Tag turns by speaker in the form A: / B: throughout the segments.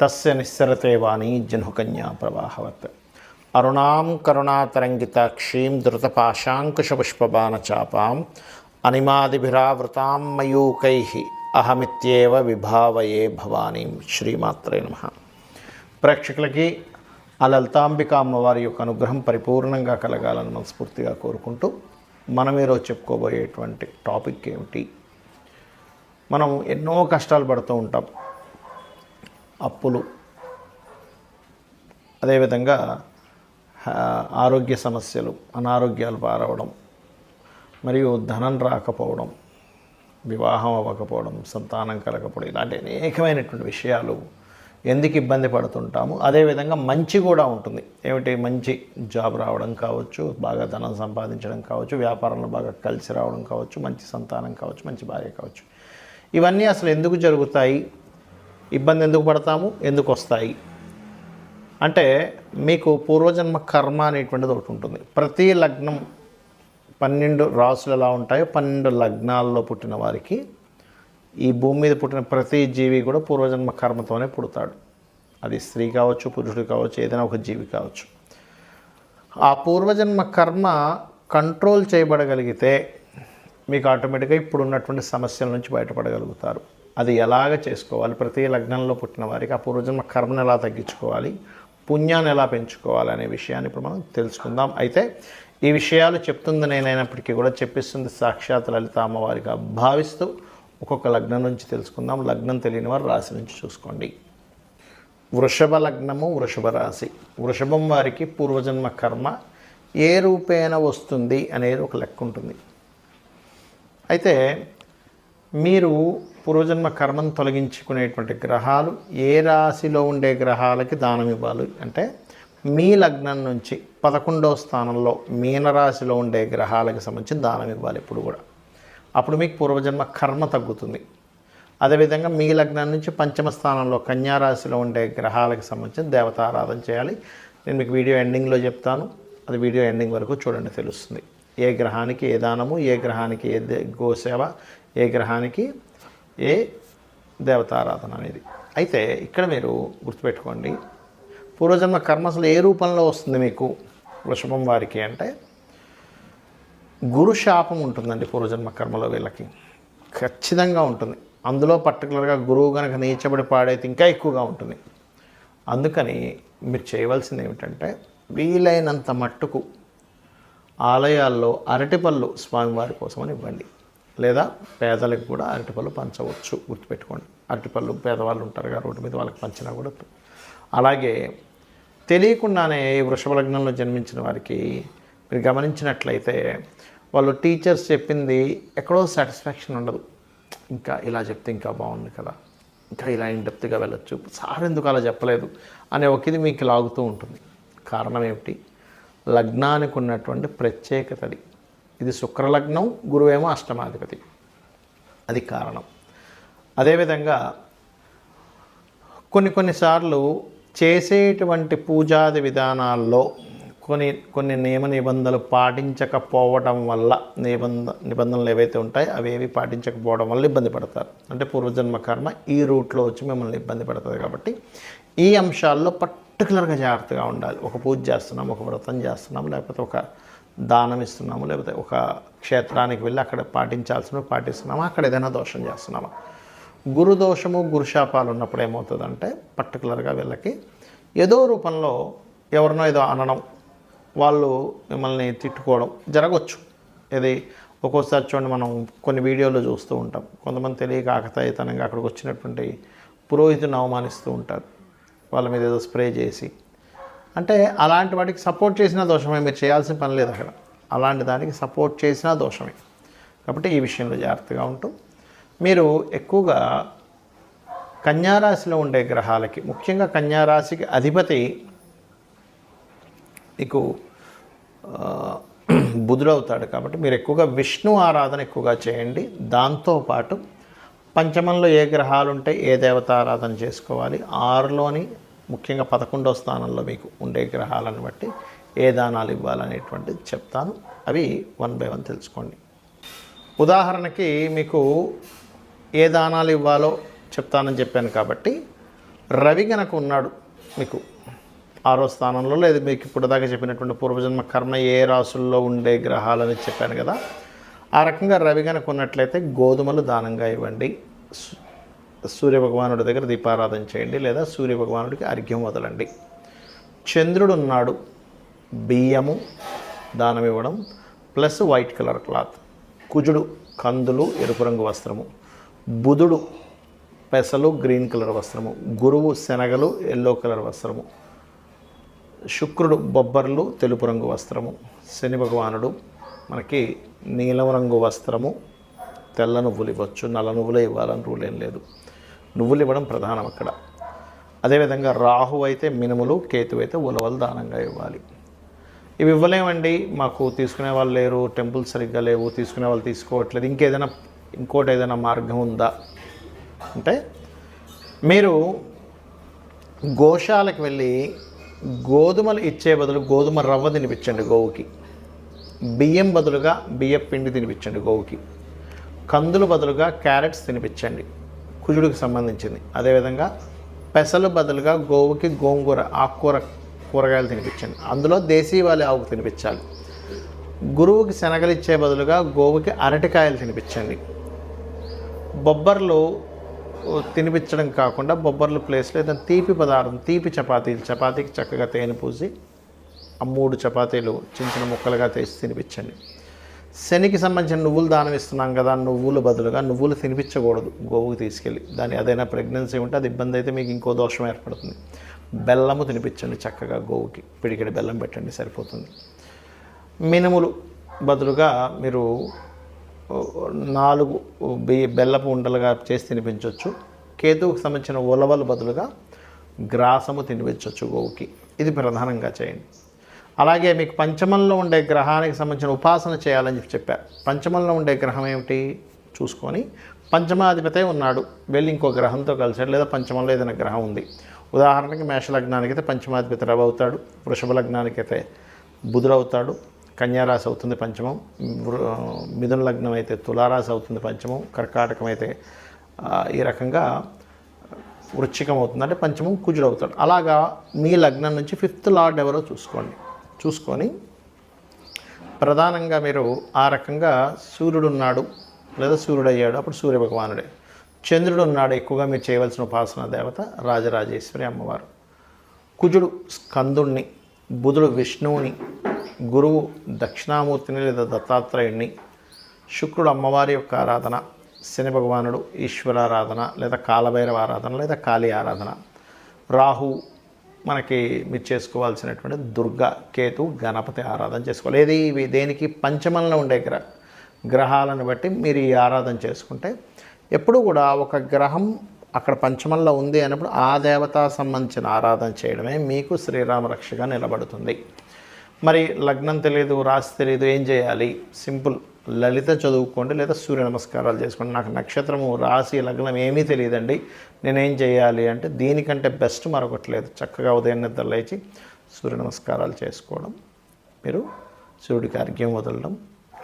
A: తస్య నిస్సరతే వాణి జనుకన్యా ప్రవాహవత్. అరుణాం కరుణాతరంగితాక్షీం ధృతపాశాంకుశపుష్పబాణచాపాం అనిమాదిభిరావృతాం మయూకై అహమిత్యేవ విభావయే భవానీం శ్రీమాత్రే నమ. ప్రేక్షకులకి ఆ లలితాంబిక అమ్మవారి యొక్క అనుగ్రహం పరిపూర్ణంగా కలగాలని మనస్ఫూర్తిగా కోరుకుంటూ మనం ఈరోజు చెప్పుకోబోయేటువంటి టాపిక్ ఏమిటి? మనం ఎన్నో కష్టాలు పడుతూ ఉంటాం. అప్పులు. అదేవిధంగా ఆరోగ్య సమస్యలు అనారోగ్యాలు పారవడం మరియు ధనం రాకపోవడం వివాహం అవ్వకపోవడం సంతానం కలగకపోవడం ఇలాంటి అనేకమైనటువంటి విషయాలు ఎందుకు ఇబ్బంది పడుతుంటాము? అదేవిధంగా మంచి కూడా ఉంటుంది. ఏమిటి? మంచి జాబ్ రావడం కావచ్చు బాగా ధనం సంపాదించడం కావచ్చు వ్యాపారంలో బాగా కలిసి రావడం కావచ్చు మంచి సంతానం కావచ్చు మంచి భార్య కావచ్చు. ఇవన్నీ అసలు ఎందుకు జరుగుతాయి? ఇబ్బంది ఎందుకు పడతాము? ఎందుకు వస్తాయి? అంటే మీకు పూర్వజన్మ కర్మ అనేటువంటిది ఒకటి ఉంటుంది. ప్రతి లగ్నం పన్నెండు రాసులు ఎలా ఉంటాయో పన్నెండు లగ్నాల్లో పుట్టిన వారికి ఈ భూమి మీద పుట్టిన ప్రతి జీవి కూడా పూర్వజన్మ కర్మతోనే పుడతాడు. అది స్త్రీ కావచ్చు పురుషుడు కావచ్చు ఏదైనా ఒక జీవి కావచ్చు. ఆ పూర్వజన్మ కర్మ కంట్రోల్ చేయబడగలిగితే మీకు ఆటోమేటిక్గా ఇప్పుడు ఉన్నటువంటి సమస్యల నుంచి బయటపడగలుగుతారు. అది ఎలాగ చేసుకోవాలి? ప్రతి లగ్నంలో పుట్టిన వారికి ఆ పూర్వజన్మ కర్మను ఎలా తగ్గించుకోవాలి? పుణ్యాన్ని ఎలా పెంచుకోవాలి అనే విషయాన్ని ఇప్పుడు మనం తెలుసుకుందాం. అయితే ఈ విషయాలు చెప్తుంది నేనైనప్పటికీ కూడా చెప్పిస్తుంది సాక్షాత్ లలిత అమ్మవారిగా భావిస్తూ ఒక్కొక్క లగ్నం నుంచి తెలుసుకుందాం. లగ్నం తెలియని వారు రాశి నుంచి చూసుకోండి. వృషభ లగ్నము వృషభ రాశి. వృషభం వారికి పూర్వజన్మ కర్మ ఏ రూపేణ వస్తుంది అనేది ఒక లెక్క ఉంటుంది. అయితే మీరు పూర్వజన్మ కర్మను తొలగించుకునేటువంటి గ్రహాలు ఏ రాశిలో ఉండే గ్రహాలకి దానం ఇవ్వాలి అంటే మీ లగ్నం నుంచి పదకొండవ స్థానంలో మీనరాశిలో ఉండే గ్రహాలకు సంబంధించి దానం ఇవ్వాలి ఇప్పుడు కూడా. అప్పుడు మీకు పూర్వజన్మ కర్మ తగ్గుతుంది. అదేవిధంగా మీ లగ్నం నుంచి పంచమ స్థానంలో కన్యా రాశిలో ఉండే గ్రహాలకు సంబంధించిన దేవతారాధన చేయాలి. నేను మీకు వీడియో ఎండింగ్లో చెప్తాను. అది వీడియో ఎండింగ్ వరకు చూడండి తెలుస్తుంది. ఏ గ్రహానికి ఏ దానము ఏ గ్రహానికి ఏ గోసేవ ఏ గ్రహానికి ఏ దేవతారాధన అనేది. అయితే ఇక్కడ మీరు గుర్తుపెట్టుకోండి పూర్వజన్మ కర్మ అసలు ఏ రూపంలో వస్తుంది మీకు? వృషభం వారికి అంటే గురు శాపం ఉంటుందండి పూర్వజన్మ కర్మలో వీళ్ళకి. ఖచ్చితంగా ఉంటుంది. అందులో పర్టికులర్గా గురువు కనుక నీచబడి పాడైతే ఇంకా ఎక్కువగా ఉంటుంది. అందుకని మీరు చేయవలసింది ఏమిటంటే వీలైనంత మట్టుకు ఆలయాల్లో అరటిపళ్ళు స్వామివారి కోసమని ఇవ్వండి. లేదా పేదలకు కూడా అరటిపళ్ళు పంచవచ్చు. గుర్తుపెట్టుకోండి. అరటిపళ్ళు పేదవాళ్ళు ఉంటారు కదా రోడ్డు మీద వాళ్ళకి పంచినా కూడా అలాగే తెలియకుండానే వృషభ లగ్నంలో జన్మించిన వారికి మీరు గమనించినట్లయితే వాళ్ళు టీచర్స్ చెప్పింది ఎక్కడో సాటిస్ఫాక్షన్ ఉండదు. ఇంకా ఇలా చెప్తే ఇంకా బాగుంది కదా. ఇంకా ఇలా ఇండెప్త్గా వెళ్ళొచ్చు. సార్ ఎందుకు అలా చెప్పలేదు? అనే ఒక ఇది మీకు లాగుతూ ఉంటుంది. కారణం ఏమిటి? లగ్నానికి ఉన్నటువంటి ప్రత్యేకతది ఇది శుక్రలగ్నం గురువేమో అష్టమాధిపతి. అది కారణం. అదేవిధంగా కొన్ని కొన్నిసార్లు చేసేటువంటి పూజాది విధానాల్లో కొన్ని కొన్ని నియమ నిబంధనలు పాటించకపోవడం వల్ల నిబంధ నిబంధనలు ఏవైతే ఉంటాయో అవేవి పాటించకపోవడం వల్ల ఇబ్బంది పడతారు. అంటే పూర్వజన్మ కర్మ ఈ రూట్లో వచ్చి మిమ్మల్ని ఇబ్బంది పడుతుంది కాబట్టి ఈ అంశాల్లో పర్టికులర్గా జాగ్రత్తగా ఉండాలి. ఒక పూజ చేస్తున్నాం ఒక వ్రతం చేస్తున్నాం లేకపోతే ఒక దానం ఇస్తున్నాము లేకపోతే ఒక క్షేత్రానికి వెళ్ళి అక్కడ పాటించాల్సినవి పాటిస్తున్నామా అక్కడ ఏదైనా దోషం చేస్తున్నామా? గురు దోషము గురుశాపాలు ఉన్నప్పుడు ఏమవుతుందంటే పర్టికులర్గా వీళ్ళకి ఏదో రూపంలో ఎవరినో ఏదో అనడం వాళ్ళు మిమ్మల్ని తిట్టుకోవడం జరగవచ్చు ఇది ఒక్కోసారి చూడండి మనం కొన్ని వీడియోలు చూస్తూ ఉంటాం. కొంతమంది తెలియక ఆకతాయితనంగా అక్కడికి వచ్చినటువంటి పురోహితుని అవమానిస్తూ ఉంటారు. వాళ్ళ మీద ఏదో స్ప్రే చేసి అంటే అలాంటి వాటికి సపోర్ట్ చేసిన దోషమే మీరు చేయాల్సిన పని లేదు అక్కడ. అలాంటి దానికి సపోర్ట్ చేసినా దోషమే. కాబట్టి ఈ విషయంలో జాగ్రత్తగా ఉంటూ మీరు ఎక్కువగా కన్యారాశిలో ఉండే గ్రహాలకి ముఖ్యంగా కన్యారాశికి అధిపతి మీకు బుధుడవుతాడు కాబట్టి మీరు ఎక్కువగా విష్ణు ఆరాధన ఎక్కువగా చేయండి. దాంతోపాటు పంచమంలో ఏ గ్రహాలు ఉంటే ఏ దేవత ఆరాధన చేసుకోవాలి. ఆరులోని ముఖ్యంగా పదకొండవ స్థానంలో మీకు ఉండే గ్రహాలను బట్టి ఏ దానాలు ఇవ్వాలనేటువంటిది చెప్తాను. అవి వన్ బై వన్ తెలుసుకోండి. ఉదాహరణకి మీకు ఏ దానాలు ఇవ్వాలో చెప్తానని చెప్పాను కాబట్టి రవి గనక ఉన్నాడు మీకు ఆరో స్థానంలో లేదు. మీకు ఇప్పుడు దాకా చెప్పినటువంటి పూర్వజన్మ కర్మ ఏ రాసుల్లో ఉండే గ్రహాలని చెప్పాను కదా. ఆ రకంగా రవి కనుక ఉన్నట్లయితే గోధుమలు దానంగా ఇవ్వండి. సూర్య భగవానుడి దగ్గర దీపారాధన చేయండి లేదా సూర్య భగవానుడికి అర్ఘ్యం వదలండి. చంద్రుడు ఉన్నాడు బియ్యము దానం ఇవ్వడం ప్లస్ వైట్ కలర్ క్లాత్. కుజుడు కందులు ఎరుపు రంగు వస్త్రము. బుధుడు పెసలు గ్రీన్ కలర్ వస్త్రము. గురువు శనగలు ఎల్లో కలర్ వస్త్రము. శుక్రుడు బొబ్బర్లు తెలుపు రంగు వస్త్రము. శని భగవానుడు మనకి నీలం రంగు వస్త్రము. తెల్ల నువ్వులు ఇవ్వచ్చు. నల్ల నువ్వులే ఇవ్వాలని రూల్ ఏం లేదు. నువ్వులు ఇవ్వడం ప్రధానం అక్కడ. అదేవిధంగా రాహు అయితే మినుములు కేతు అయితే ఉలవలు దానంగా ఇవ్వాలి. ఇవి ఇవ్వలేమండి. మాకు తీసుకునే వాళ్ళు లేరు టెంపుల్స్ సరిగ్గా లేవు తీసుకునే వాళ్ళు తీసుకోవట్లేదు. ఇంకేదైనా ఇంకోటి ఏదైనా మార్గం ఉందా? అంటే మీరు గోశాలకు వెళ్ళి గోధుమలు ఇచ్చే బదులు గోధుమ రవ్వ తినిపించండి గోవుకి. బియ్యం బదులుగా బియ్య పిండి తినిపించండి గోవుకి. కందులు బదులుగా క్యారెట్స్ తినిపించండి. కుజుడికి సంబంధించింది. అదేవిధంగా పెసలు బదులుగా గోవుకి గోంగూర ఆకుకూర కూరగాయలు తినిపించండి అందులో దేశీవాలి ఆవుకు తినిపించాలి. గురువుకి శనగలిచ్చే బదులుగా గోవుకి అరటికాయలు తినిపించండి. బొబ్బర్లు తినిపించడం కాకుండా బొబ్బర్లు ప్లేస్లో ఏదైనా తీపి పదార్థం తీపి చపాతీలు చపాతీకి చక్కగా తేనె పూసి ఆ మూడు చపాతీలు చిన్న చిన్న ముక్కలుగా తీసి తినిపించండి. శనికి సంబంధించిన నువ్వులు దానం ఇస్తున్నాం కదా నువ్వులు బదులుగా నువ్వులు తినిపించకూడదు గోవుకి తీసుకెళ్ళి. దాని ఏదైనా ప్రెగ్నెన్సీ ఉంటే అది ఇబ్బంది అయితే మీకు ఇంకో దోషం ఏర్పడుతుంది. బెల్లము తినిపించండి చక్కగా గోవుకి. పిడికిడి బెల్లం పెట్టండి సరిపోతుంది. మినుములు బదులుగా మీరు నాలుగు బియ్య బెల్లపు ఉండలుగా చేసి తినిపించవచ్చు కేతువుకు సంబంధించిన ఉలవలు బదులుగా గ్రాసము తినిపించవచ్చు గోవుకి. ఇది ప్రధానంగా చేయండి. అలాగే మీకు పంచమంలో ఉండే గ్రహానికి సంబంధించిన ఉపాసన చేయాలని చెప్పి చెప్పారు. పంచమంలో ఉండే గ్రహం ఏమిటి? చూసుకొని పంచమాధిపతే ఉన్నాడు. వెళ్ళి ఇంకో గ్రహంతో కలిసాడు లేదా పంచమంలో ఏదైనా గ్రహం ఉంది. ఉదాహరణకి మేష లగ్నానికి అయితే పంచమాధిపతి రవి అవుతాడు. వృషభ లగ్నానికి అయితే బుధుడు అవుతాడు. కన్యారాశి అవుతుంది పంచమం. వృ- మిథున లగ్నం అయితే తులారాశి అవుతుంది పంచమం. కర్కాటకం అయితే ఈ రకంగా వృచ్చికం అవుతుంది. అంటే పంచమం కుజుడు అవుతాడు. అలాగా మీ లగ్నం నుంచి ఫిఫ్త్ లార్డ్ ఎవరో చూసుకోండి. చూసుకొని ప్రధానంగా మీరు ఆ రకంగా సూర్యుడు ఉన్నాడు లేదా సూర్యుడు అయ్యాడు అప్పుడు సూర్య భగవానుడే చంద్రుడు ఉన్నాడు ఎక్కువగా మీరు చేయవలసిన ఉపాసన దేవత రాజరాజేశ్వరి అమ్మవారు. కుజుడు స్కందుణ్ణి బుధుడు విష్ణువుని గురువు దక్షిణామూర్తిని లేదా దత్తాత్రేయుణ్ణి శుక్రుడు అమ్మవారి యొక్క ఆరాధన శని భగవానుడు ఈశ్వరారాధన లేదా కాలభైరవ ఆరాధన లేదా కాళీ ఆరాధన రాహు మనకి మీరు చేసుకోవాల్సినటువంటి దుర్గా కేతు గణపతి ఆరాధన చేసుకోవాలి. ఏది ఇవి దేనికి? పంచమంలో ఉండే గ్రహ గ్రహాలను బట్టి మీరు ఈ ఆరాధన చేసుకుంటే ఎప్పుడు కూడా ఒక గ్రహం అక్కడ పంచమంలో ఉంది అన్నప్పుడు ఆ దేవతా సంబంధించిన ఆరాధన చేయడమే మీకు శ్రీరామ రక్షగా నిలబడుతుంది. మరి లగ్నం తెలియదు రాశి తెలియదు ఏం చేయాలి? సింపుల్. లలిత చదువుకోండి లేదా సూర్య నమస్కారాలు చేసుకోండి. నాకు నక్షత్రము రాశి లగ్నం ఏమీ తెలియదండి. నేనేం చేయాలి అంటే దీనికంటే బెస్ట్ మరొకటి లేదు. చక్కగా ఉదయం నిద్ర లేచి సూర్య నమస్కారాలు చేసుకోవడం. మీరు సూర్యుడికి అర్ఘ్యం వదలడం.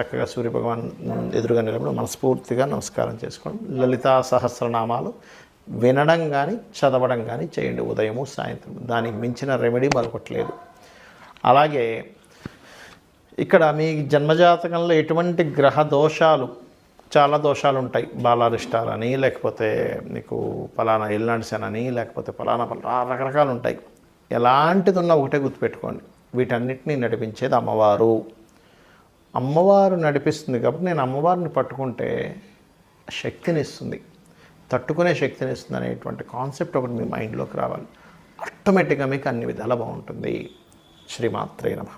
A: చక్కగా సూర్య భగవాన్ ఎదురుగా నిలబడి మనస్ఫూర్తిగా నమస్కారం చేసుకోవడం. లలితా సహస్రనామాలు వినడం కానీ చదవడం కానీ చేయండి ఉదయము సాయంత్రం దానికి మించిన రెమెడీ మరొకటి లేదు. అలాగే ఇక్కడ మీ జన్మజాతకంలో ఎటువంటి గ్రహ దోషాలు చాలా దోషాలు ఉంటాయి బాలారిష్టాలని లేకపోతే నీకు ఫలానా ఎల్నాడ్సన్ అని లేకపోతే ఫలానా ఫలానా రకరకాలు ఉంటాయి ఎలాంటిది ఉన్నా ఒకటే గుర్తుపెట్టుకోండి. వీటన్నిటినీ నడిపించేది అమ్మవారు. అమ్మవారు నడిపిస్తుంది కాబట్టి నేను అమ్మవారిని పట్టుకుంటే శక్తిని ఇస్తుంది తట్టుకునే శక్తిని ఇస్తుంది అనేటువంటి కాన్సెప్ట్ ఒకటి మీ మైండ్లోకి రావాలి. ఆటోమేటిక్గా మీకు అన్ని విధాలా బాగుంటుంది. శ్రీమాత్రే నమ.